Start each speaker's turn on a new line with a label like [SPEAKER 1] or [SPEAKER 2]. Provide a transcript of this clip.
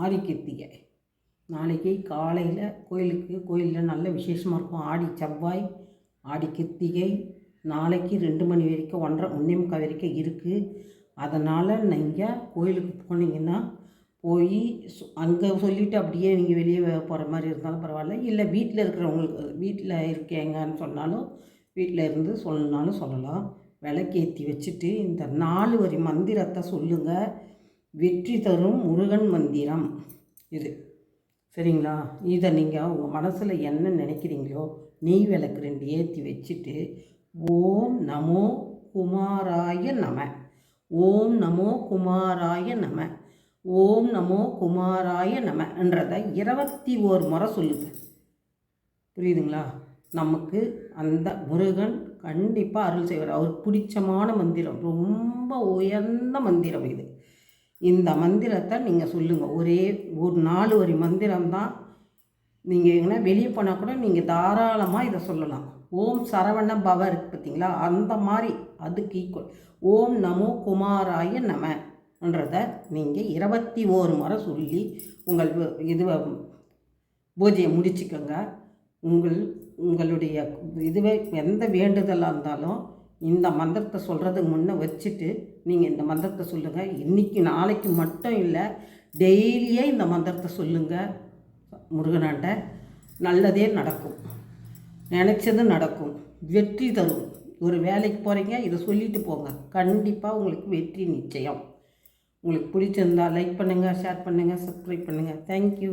[SPEAKER 1] ஆடி கிருத்திகை நாளைக்கு காலையில் கோயிலுக்கு கோயிலில் நல்ல விசேஷமாக இருக்கும். ஆடி செவ்வாய் ஆடி கிருத்திகை நாளைக்கு ரெண்டு மணி வரைக்கும் ஒன்றரை ஒன்றே முக்கால் வரைக்கும் இருக்குது அதனால் நீங்கள் கோயிலுக்கு போனீங்கன்னா போய் அங்கே சொல்லிவிட்டு அப்படியே நீங்கள் வெளியே போகிற மாதிரி இருந்தாலும் பரவாயில்ல. இல்லை வீட்டில் இருக்கிறவங்களுக்கு வீட்டில் இருக்கேங்கன்னு சொன்னாலும் வீட்டில் இருந்து சொன்னாலும் சொல்லலாம். விளக்கேற்றி வச்சுட்டு இந்த நாலு வரி மந்திரத்தை சொல்லுங்கள் வெற்றி தரும் முருகன் மந்திரம் இது. சரிங்களா? இதை நீங்கள் உங்கள் மனசில் என்ன நினைக்கிறீங்களோ நெய் விளக்கு ரெண்டு ஏற்றி வச்சுட்டு ஓம் நமோ குமாராய நம. ஓம் நமோ குமாராய நம. ஓம் நமோ குமாராய நமன்றதை இருபத்தி ஓர் முறை சொல்லுங்கள் புரியுதுங்களா? நமக்கு அந்த முருகன் கண்டிப்பாக அருள் செய்வார். அவருக்கு பிடிச்சமான மந்திரம். ரொம்ப உயர்ந்த மந்திரம் இது. இந்த மந்திரத்தை நீங்கள் சொல்லுங்கள் ஒரே ஒரு நாலு வரி மந்திரம்தான். நீங்கள் எங்கன்னா வெளியே போனால் கூட நீங்கள் தாராளமாக இதை சொல்லலாம். ஓம் சரவண பவ இருக்கு பார்த்தீங்களா அந்த மாதிரி அதுக்கு ஈக்குவல் ஓம் நமோ குமாராய நமன்றதை நீங்கள் இருபத்தி ஓரு முறை சொல்லி உங்கள் இதுவை பூஜையை முடிச்சுக்கோங்க. உங்கள் உங்களுடைய இதுவே எந்த வேண்டுதலாக இருந்தாலும் இந்த மந்திரத்தை சொல்கிறதுக்கு முன்னே வச்சுட்டு நீங்கள் இந்த மந்திரத்தை சொல்லுங்கள் இன்றைக்கி நாளைக்கு மட்டும் இல்லை டெய்லியே இந்த மந்திரத்தை சொல்லுங்கள் முருகனாண்ட. நல்லதே நடக்கும். நினச்சது நடக்கும். வெற்றி தரும். ஒரு வேலைக்கு போகிறீங்க இதை சொல்லிட்டு போங்க. கண்டிப்பாக உங்களுக்கு வெற்றி நிச்சயம். உங்களுக்கு பிடிச்சிருந்தா லைக் பண்ணுங்கள் ஷேர் பண்ணுங்கள் சப்ஸ்கிரைப் பண்ணுங்கள் தேங்க்யூ